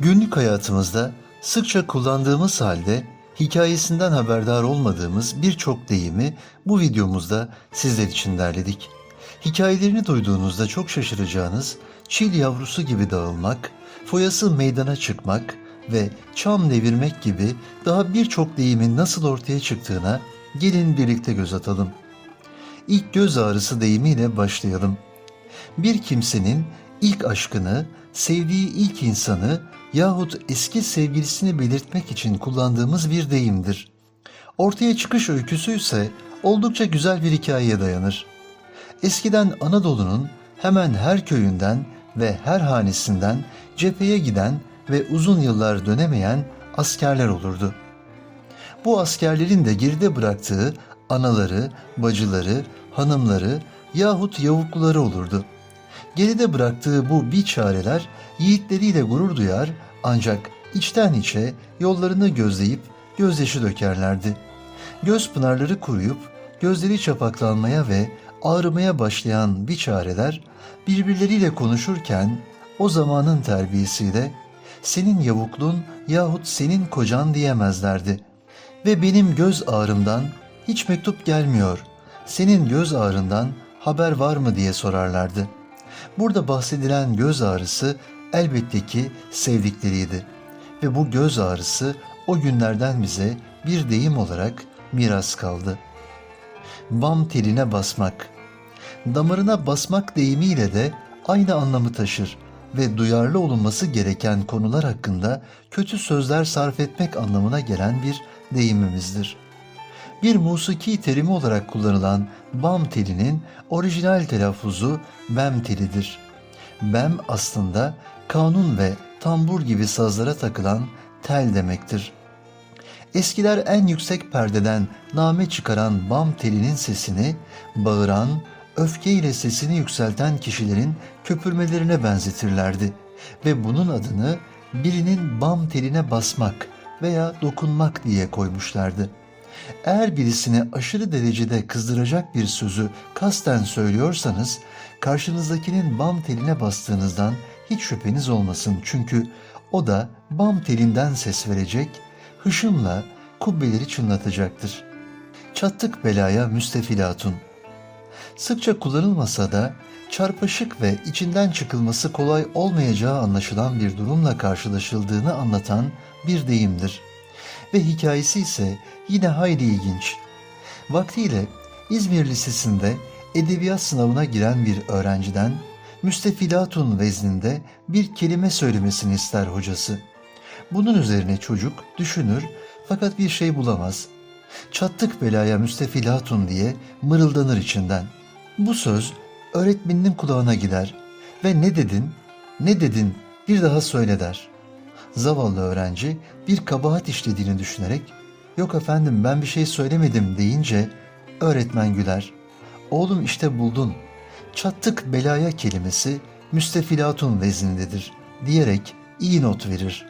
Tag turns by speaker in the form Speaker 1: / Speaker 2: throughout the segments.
Speaker 1: Günlük hayatımızda sıkça kullandığımız halde hikayesinden haberdar olmadığımız birçok deyimi bu videomuzda sizler için derledik. Hikayelerini duyduğunuzda çok şaşıracağınız çil yavrusu gibi dağılmak, foyası meydana çıkmak ve çam devirmek gibi daha birçok deyimin nasıl ortaya çıktığına gelin birlikte göz atalım. İlk göz ağrısı deyimiyle başlayalım bir kimsenin ilk aşkını, sevdiği ilk insanı yahut eski sevgilisini belirtmek için kullandığımız bir deyimdir. Ortaya çıkış öyküsü ise oldukça güzel bir hikayeye dayanır. Eskiden Anadolu'nun hemen her köyünden ve her hanesinden cepheye giden ve uzun yıllar dönemeyen askerler olurdu. Bu askerlerin de geride bıraktığı anaları, bacıları, hanımları yahut yavukluları olurdu. Geride bıraktığı bu biçareler yiğitleriyle gurur duyar ancak içten içe yollarını gözleyip gözyaşı dökerlerdi. Göz pınarları kuruyup gözleri çapaklanmaya ve ağrımaya başlayan biçareler birbirleriyle konuşurken o zamanın terbiyesiyle senin yavuklun yahut senin kocan diyemezlerdi. Ve benim göz ağrımdan hiç mektup gelmiyor. Senin göz ağrından haber var mı diye sorarlardı. Burada bahsedilen göz ağrısı elbette ki sevdikleriydi. Ve bu göz ağrısı o günlerden bize bir deyim olarak miras kaldı. Bam teline basmak. Damarına basmak deyimiyle de aynı anlamı taşır ve duyarlı olunması gereken konular hakkında kötü sözler sarf etmek anlamına gelen bir deyimimizdir. Bir musiki terimi olarak kullanılan bam telinin orijinal telaffuzu bem telidir. Bem aslında kanun ve tambur gibi sazlara takılan tel demektir. Eskiler en yüksek perdeden name çıkaran bam telinin sesini bağıran, öfkeyle sesini yükselten kişilerin köpürmelerine benzetirlerdi ve bunun adını birinin bam teline basmak veya dokunmak diye koymuşlardı. Eğer birisini aşırı derecede kızdıracak bir sözü kasten söylüyorsanız karşınızdakinin bam teline bastığınızdan hiç şüpheniz olmasın. Çünkü o da bam telinden ses verecek, hışımla kubbeleri çınlatacaktır. Çattık belaya müstefilatun. Sıkça kullanılmasa da çarpışık ve içinden çıkılması kolay olmayacağı anlaşılan bir durumla karşılaşıldığını anlatan bir deyimdir. Ve hikayesi ise yine hayli ilginç. Vaktiyle İzmir Lisesi'nde edebiyat sınavına giren bir öğrenciden müstefilatun vezninde bir kelime söylemesini ister hocası. Bunun üzerine çocuk düşünür fakat bir şey bulamaz. Çattık belaya müstefilatun diye mırıldanır içinden. Bu söz öğretmeninin kulağına gider ve ne dedin, ne dedin bir daha söyle der. Zavallı öğrenci bir kabahat işlediğini düşünerek yok efendim ben bir şey söylemedim deyince öğretmen güler. Oğlum işte buldun. Çattık belaya kelimesi müstefilatun veznindedir diyerek iyi not verir.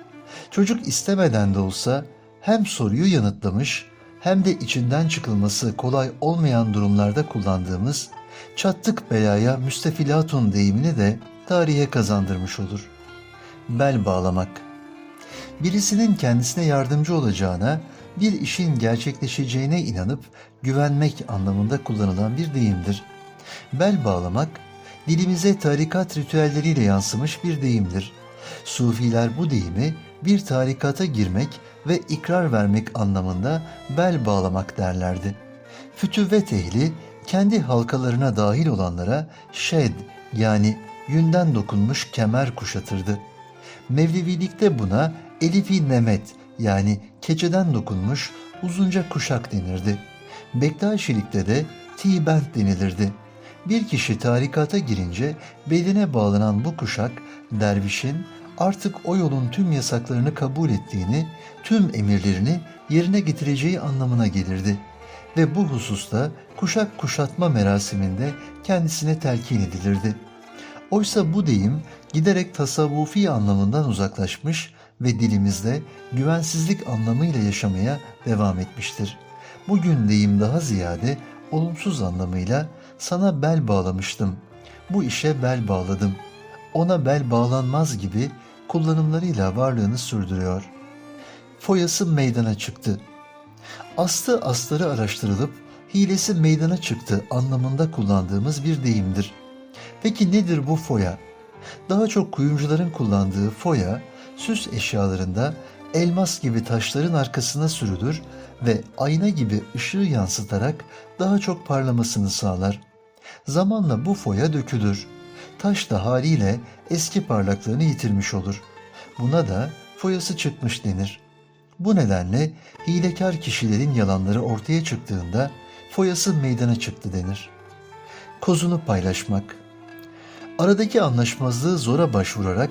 Speaker 1: Çocuk istemeden de olsa hem soruyu yanıtlamış hem de içinden çıkılması kolay olmayan durumlarda kullandığımız çattık belaya müstefilatun deyimini de tarihe kazandırmış olur. Bel bağlamak birisinin kendisine yardımcı olacağına, bir işin gerçekleşeceğine inanıp güvenmek anlamında kullanılan bir deyimdir. Bel bağlamak, dilimize tarikat ritüelleriyle yansımış bir deyimdir. Sufiler bu deyimi bir tarikata girmek ve ikrar vermek anlamında bel bağlamak derlerdi. Fütüvvet ehli kendi halkalarına dahil olanlara şed yani yünden dokunmuş kemer kuşatırdı. Mevlevilikte buna Elifi Nemet yani keçeden dokunmuş uzunca kuşak denirdi. Bektaşilikte de tibent denilirdi. Bir kişi tarikata girince beline bağlanan bu kuşak dervişin artık o yolun tüm yasaklarını kabul ettiğini, tüm emirlerini yerine getireceği anlamına gelirdi. Ve bu hususta kuşak kuşatma merasiminde kendisine telkin edilirdi. Oysa bu deyim giderek tasavvufi anlamından uzaklaşmış ve dilimizde güvensizlik anlamıyla yaşamaya devam etmiştir. Bugün deyim daha ziyade olumsuz anlamıyla sana bel bağlamıştım. Bu işe bel bağladım. Ona bel bağlanmaz gibi kullanımlarıyla varlığını sürdürüyor. Foyası meydana çıktı. Aslı astarı araştırılıp hilesi meydana çıktı anlamında kullandığımız bir deyimdir. Peki nedir bu foya? Daha çok kuyumcuların kullandığı foya, süs eşyalarında elmas gibi taşların arkasına sürülür ve ayna gibi ışığı yansıtarak daha çok parlamasını sağlar. Zamanla bu foya dökülür. Taş da haliyle eski parlaklığını yitirmiş olur. Buna da foyası çıkmış denir. Bu nedenle hilekar kişilerin yalanları ortaya çıktığında foyası meydana çıktı denir. Kozunu paylaşmak Aradaki anlaşmazlığı zora başvurarak,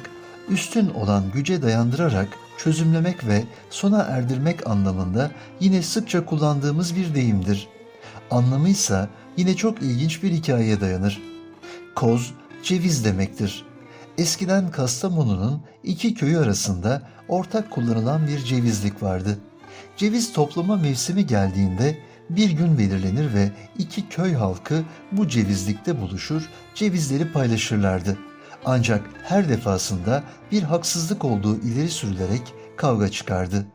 Speaker 1: üstün olan güce dayandırarak çözümlemek ve sona erdirmek anlamında yine sıkça kullandığımız bir deyimdir. Anlamı ise yine çok ilginç bir hikayeye dayanır. Koz, ceviz demektir. Eskiden Kastamonu'nun iki köyü arasında ortak kullanılan bir cevizlik vardı. Ceviz toplama mevsimi geldiğinde bir gün belirlenir ve iki köy halkı bu cevizlikte buluşur, cevizleri paylaşırlardı. Ancak her defasında bir haksızlık olduğu ileri sürülerek kavga çıkardı.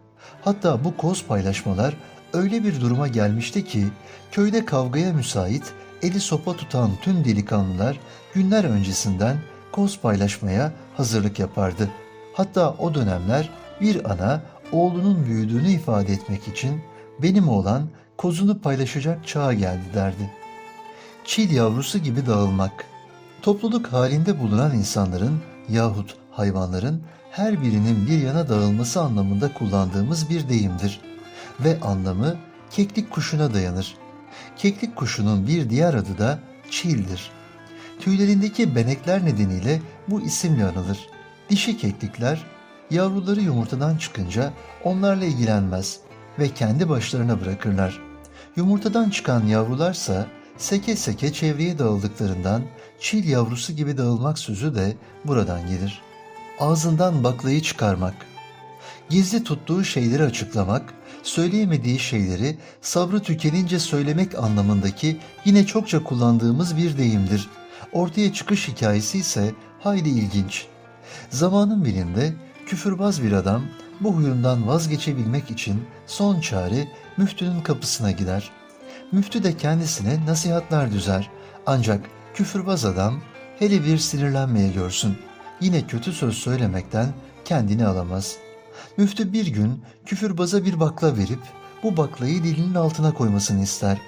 Speaker 1: Hatta bu koz paylaşmalar öyle bir duruma gelmişti ki köyde kavgaya müsait eli sopa tutan tüm delikanlılar günler öncesinden koz paylaşmaya hazırlık yapardı. Hatta o dönemler bir ana oğlunun büyüdüğünü ifade etmek için benim oğlan kozunu paylaşacak çağa geldi derdi. Çil yavrusu gibi dağılmak. Topluluk halinde bulunan insanların yahut hayvanların her birinin bir yana dağılması anlamında kullandığımız bir deyimdir ve anlamı keklik kuşuna dayanır. Keklik kuşunun bir diğer adı da çildir. Tüylerindeki benekler nedeniyle bu isimle anılır. Dişi keklikler yavruları yumurtadan çıkınca onlarla ilgilenmez ve kendi başlarına bırakırlar. Yumurtadan çıkan yavrularsa seke seke çevreye dağıldıklarından çil yavrusu gibi dağılmak sözü de buradan gelir. Ağzından baklayı çıkarmak. Gizli tuttuğu şeyleri açıklamak, söyleyemediği şeyleri sabrı tükenince söylemek anlamındaki yine çokça kullandığımız bir deyimdir. Ortaya çıkış hikayesi ise hayli ilginç. Zamanın birinde küfürbaz bir adam bu huyundan vazgeçebilmek için son çare müftünün kapısına gider. Müftü de kendisine nasihatler düzer. Ancak küfürbaz adam hele bir sinirlenmeye görsün. Yine kötü söz söylemekten kendini alamaz. Müftü bir gün küfürbaza bir bakla verip bu baklayı dilinin altına koymasını ister.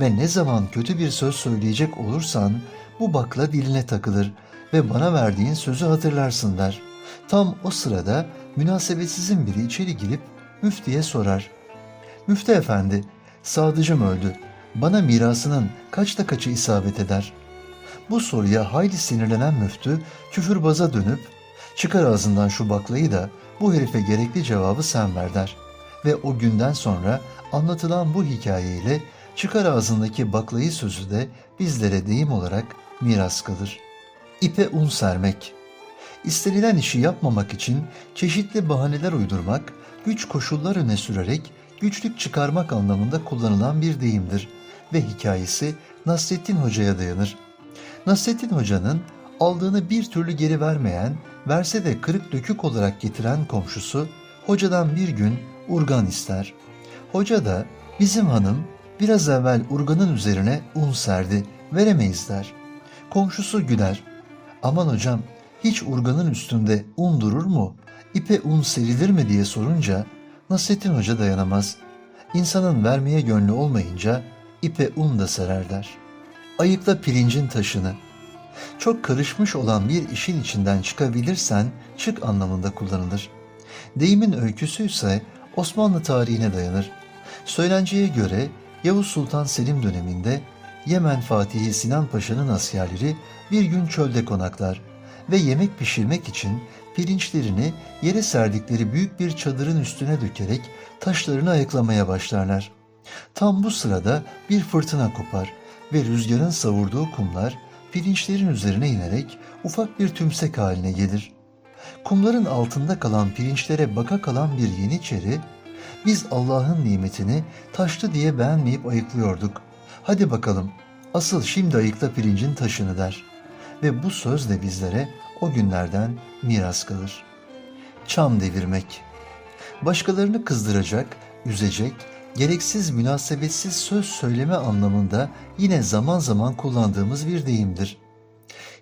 Speaker 1: Ve ne zaman kötü bir söz söyleyecek olursan bu bakla diline takılır ve bana verdiğin sözü hatırlarsın der. Tam o sırada münasebetsizin biri içeri girip müftiye sorar. Müftü efendi, sadıcım öldü. Bana mirasının kaçta kaçı isabet eder? Bu soruya hayli sinirlenen müftü küfürbaza dönüp çıkar ağzından şu baklayı da bu herife gerekli cevabı sen ver der. Ve o günden sonra anlatılan bu hikayeyle çıkar ağzındaki baklayı sözü de bizlere deyim olarak miras kalır. İpe un sermek İstenilen işi yapmamak için çeşitli bahaneler uydurmak, güç koşullar öne sürerek güçlük çıkarmak anlamında kullanılan bir deyimdir ve hikayesi Nasrettin Hoca'ya dayanır. Nasrettin Hoca'nın aldığını bir türlü geri vermeyen, verse de kırık dökük olarak getiren komşusu hocadan bir gün urgan ister. Hoca da bizim hanım biraz evvel urganın üzerine un serdi, veremeyiz der. Komşusu güler. Aman hocam hiç urganın üstünde un durur mu? İpe un serilir mi diye sorunca Nasrettin Hoca dayanamaz. İnsanın vermeye gönlü olmayınca ipe un da serer der. Ayıkla pirincin taşını. Çok karışmış olan bir işin içinden çıkabilirsen çık anlamında kullanılır. Deyimin öyküsü ise Osmanlı tarihine dayanır. Söylenceye göre Yavuz Sultan Selim döneminde Yemen Fatihi Sinan Paşa'nın askerleri bir gün çölde konaklar ve yemek pişirmek için pirinçlerini yere serdikleri büyük bir çadırın üstüne dökerek taşlarını ayıklamaya başlarlar. Tam bu sırada bir fırtına kopar ve rüzgarın savurduğu kumlar pirinçlerin üzerine inerek ufak bir tümsek haline gelir. Kumların altında kalan pirinçlere baka kalan bir yeniçeri, biz Allah'ın nimetini taştı diye beğenmeyip ayıklıyorduk. Hadi bakalım, asıl şimdi ayıkla pirincin taşını der. Ve bu söz de bizlere o günlerden miras kalır. çam devirmek. Başkalarını kızdıracak, üzecek, gereksiz münasebetsiz söz söyleme anlamında yine zaman zaman kullandığımız bir deyimdir.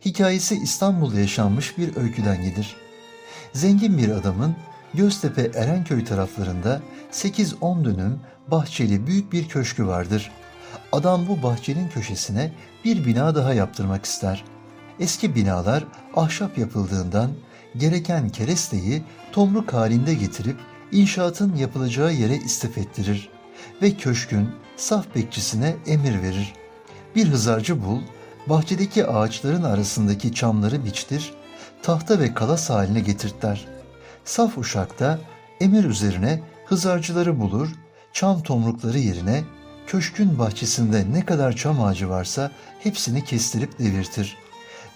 Speaker 1: Hikayesi İstanbul'da yaşanmış bir öyküden gelir. Zengin bir adamın Göztepe Erenköy taraflarında 8-10 dönüm bahçeli büyük bir köşkü vardır. Adam bu bahçenin köşesine bir bina daha yaptırmak ister. Eski binalar ahşap yapıldığından gereken keresteyi tomruk halinde getirip inşaatın yapılacağı yere istif ettirir ve köşkün saf bekçisine emir verir. Bir hızarcı bul, bahçedeki ağaçların arasındaki çamları biçtir, tahta ve kalas haline getirtler. Saf uşakta emir üzerine hızarcıları bulur, çam tomrukları yerine köşkün bahçesinde ne kadar çam ağacı varsa hepsini kestirip devirtir.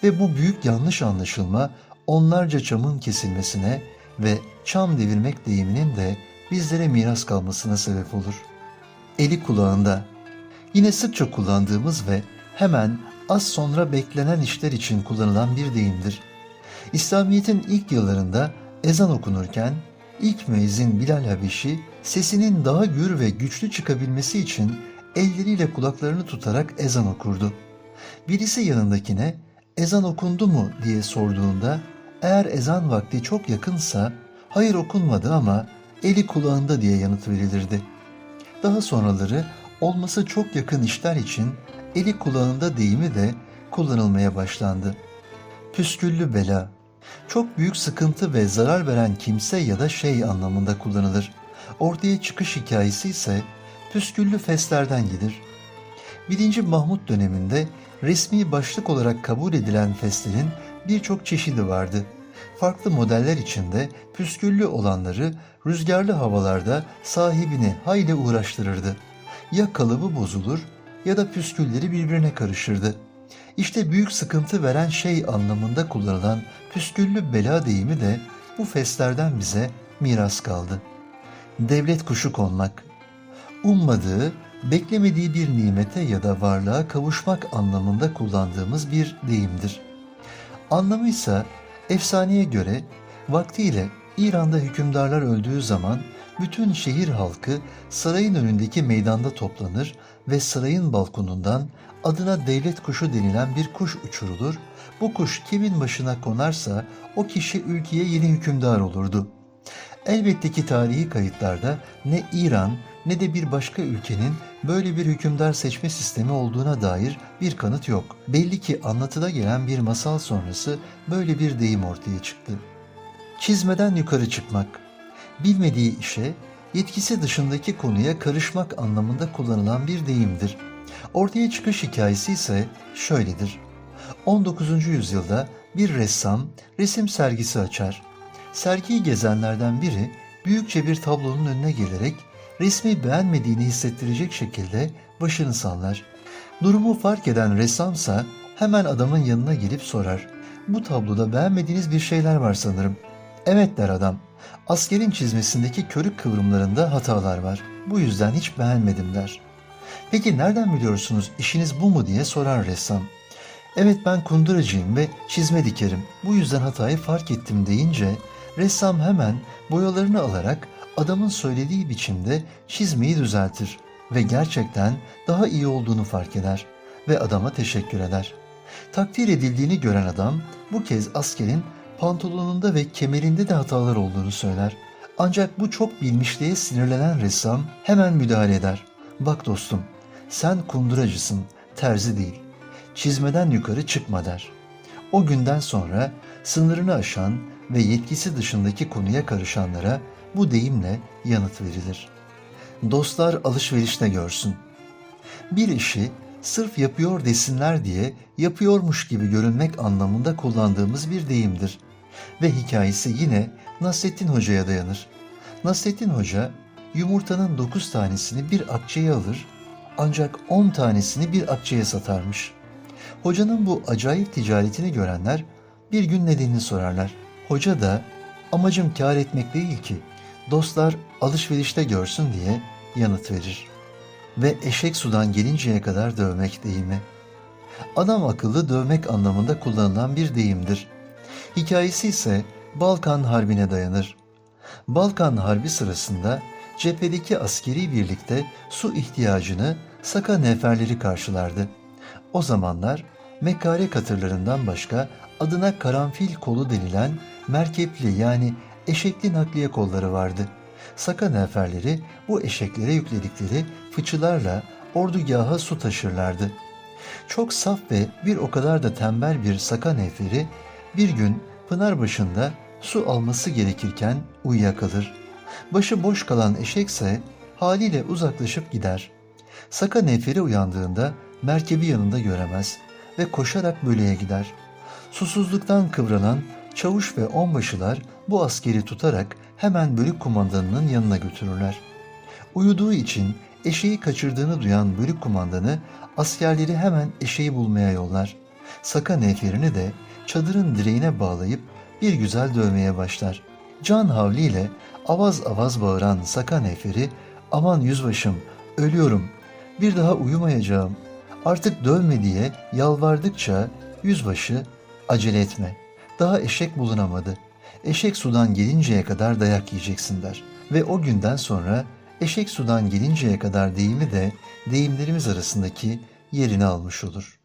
Speaker 1: Ve bu büyük yanlış anlaşılma onlarca çamın kesilmesine ve çam devirmek deyiminin de bizlere miras kalmasına sebep olur. Eli kulağında. Yine sıkça kullandığımız ve hemen az sonra beklenen işler için kullanılan bir deyimdir. İslamiyet'in ilk yıllarında ezan okunurken ilk müezzin Bilal Habeşi sesinin daha gür ve güçlü çıkabilmesi için elleriyle kulaklarını tutarak ezan okurdu. Birisi yanındakine ezan okundu mu diye sorduğunda eğer ezan vakti çok yakınsa hayır okunmadı ama eli kulağında diye yanıt verilirdi. Daha sonraları olması çok yakın işler için eli kulağında deyimi de kullanılmaya başlandı. Püsküllü bela çok büyük sıkıntı ve zarar veren kimse ya da şey anlamında kullanılır. Ortaya çıkış hikayesi ise püsküllü feslerden gelir. 1. Mahmut döneminde resmi başlık olarak kabul edilen feslerin birçok çeşidi vardı. Farklı modeller içinde püsküllü olanları rüzgarlı havalarda sahibini hayli uğraştırırdı. Ya kalıbı bozulur ya da püskülleri birbirine karışırdı. İşte büyük sıkıntı veren şey anlamında kullanılan püsküllü bela deyimi de bu feslerden bize miras kaldı. Devlet kuşu konmak. Ummadığı, beklemediği bir nimete ya da varlığa kavuşmak anlamında kullandığımız bir deyimdir. Anlamı ise efsaneye göre vaktiyle İran'da hükümdarlar öldüğü zaman bütün şehir halkı sarayın önündeki meydanda toplanır ve sarayın balkonundan adına devlet kuşu denilen bir kuş uçurulur. Bu kuş kimin başına konarsa o kişi ülkeye yeni hükümdar olurdu. Elbette ki tarihi kayıtlarda ne İran ne de bir başka ülkenin böyle bir hükümdar seçme sistemi olduğuna dair bir kanıt yok. Belli ki anlatıda gelen bir masal sonrası böyle bir deyim ortaya çıktı. Çizmeden yukarı çıkmak. Bilmediği işe, yetkisi dışındaki konuya karışmak anlamında kullanılan bir deyimdir. Ortaya çıkış hikayesi ise şöyledir. 19. yüzyılda bir ressam resim sergisi açar. Sergiyi gezenlerden biri büyükçe bir tablonun önüne gelerek resmi beğenmediğini hissettirecek şekilde başını sallar. Durumu fark eden ressamsa hemen adamın yanına gelip sorar. Bu tabloda beğenmediğiniz bir şeyler var sanırım. Evet der adam. Askerin çizmesindeki körük kıvrımlarında hatalar var. Bu yüzden hiç beğenmedim der. Peki nereden biliyorsunuz işiniz bu mu diye sorar ressam. Evet ben kunduracıyım ve çizme dikerim. Bu yüzden hatayı fark ettim deyince ressam hemen boyalarını alarak adamın söylediği biçimde çizmeyi düzeltir ve gerçekten daha iyi olduğunu fark eder ve adama teşekkür eder. Takdir edildiğini gören adam bu kez askerin pantolonunda ve kemerinde de hatalar olduğunu söyler. Ancak bu çok bilmişliğe sinirlenen ressam hemen müdahale eder. Bak dostum, sen kunduracısın, terzi değil. Çizmeden yukarı çıkma der. O günden sonra sınırını aşan ve yetkisi dışındaki konuya karışanlara bu deyimle yanıt verilir. Dostlar alışverişte görsün. Bir işi sırf yapıyor desinler diye yapıyormuş gibi görünmek anlamında kullandığımız bir deyimdir. Ve hikayesi yine Nasrettin Hoca'ya dayanır. Nasrettin Hoca yumurtanın 9 tanesini bir akçeye alır ancak 10 tanesini bir akçeye satarmış. Hocanın bu acayip ticaretini görenler bir gün nedenini sorarlar. Hoca da amacım kar etmek değil ki dostlar alışverişte görsün diye yanıt verir. Ve eşek sudan gelinceye kadar dövmek deyimi. Adam akıllı dövmek anlamında kullanılan bir deyimdir. Hikayesi ise Balkan Harbi'ne dayanır. Balkan Harbi sırasında cephedeki askeri birlikte su ihtiyacını Saka neferleri karşılardı. O zamanlar Mekkare katırlarından başka adına karanfil kolu denilen merkepli yani eşekli nakliye kolları vardı. Saka neferleri bu eşeklere yükledikleri fıçılarla ordugaha su taşırlardı. Çok saf ve bir o kadar da tembel bir Saka neferi bir gün pınar başında su alması gerekirken uyuyakalır. Başı boş kalan eşekse haliyle uzaklaşıp gider. Saka neferi uyandığında merkebi yanında göremez ve koşarak böleye gider. Susuzluktan kıvranan çavuş ve onbaşılar bu askeri tutarak hemen bölük kumandanının yanına götürürler. Uyuduğu için eşeği kaçırdığını duyan bölük kumandanı askerleri hemen eşeği bulmaya yollar. Saka neferini de çadırın direğine bağlayıp bir güzel dövmeye başlar. Can havliyle avaz avaz bağıran Saka neferi aman yüzbaşım ölüyorum bir daha uyumayacağım artık dövme diye yalvardıkça yüzbaşı acele etme daha eşek bulunamadı. Eşek sudan gelinceye kadar dayak yiyeceksin der. Ve o günden sonra eşek sudan gelinceye kadar deyimi de deyimlerimiz arasındaki yerini almış olur.''